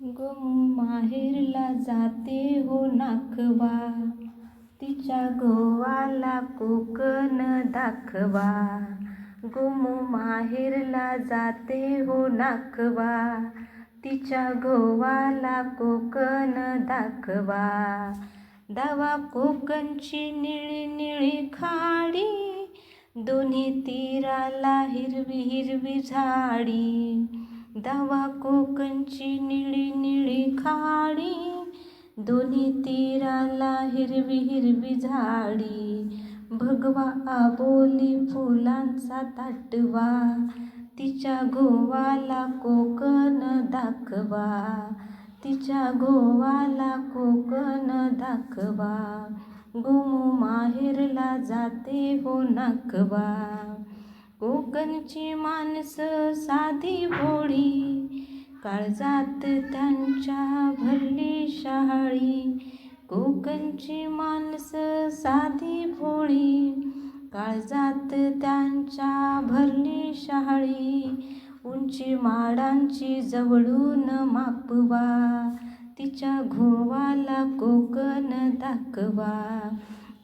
गोमू माहेरला जाते हो नाखवा तिच्या गोवाला कोकण दाखवा. गुम माहेरला जाते हो नाखवा तिच्या गोवाला कोकण दाखवा. दावा कोकणची निळी निळी खाडी. दोन्ही तीराला हिरवी हिरवी झाडी. दावा कोकणची निळी निळी खाडी दोन्ही तीराला हिरवी हिरवी झाडी. भगवा आबोली फुलांचा ताटवा तिच्या गोवाला कोकण दाखवा. तिच्या गोवाला कोकण दाखवा. गोमू माहेरला जाते हो नाखवा कोकणची माणसं साधी भोळी काळजात त्यांच्या भरली शहाळी कोकणची माणसं साधी भोळी काळजात त्यांच्या भरली शहाळी उंची माडांची जवळून मापवा तिच्या घोवाला कोकण दाखवा.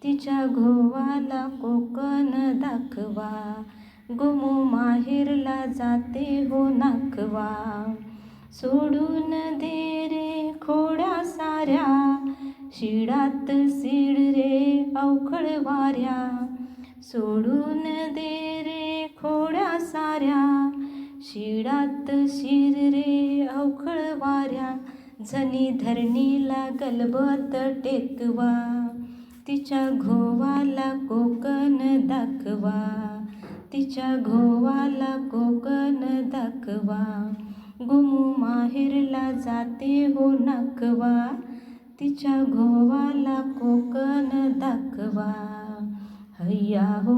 तिच्या घोवाला कोकण दाखवा. गोमू माहेरला जाते हो नाखवा सोडून दे रे खोड्या साऱ्या. शिडात सीड रे अवखळ वाऱ्या. सोडून दे रे खोड्या साऱ्या. शिडात शिर रे अवखळ वाऱ्या. झनी धरणीला गलबत टेकवा. तिच्या घोवाला कोकण दाखवा. तिच्या घोवाला कोकण दाखवा. गुमू माहेरला जाते हो नाकवा. तिच्या घोवाला कोकण दाखवा. हैया हो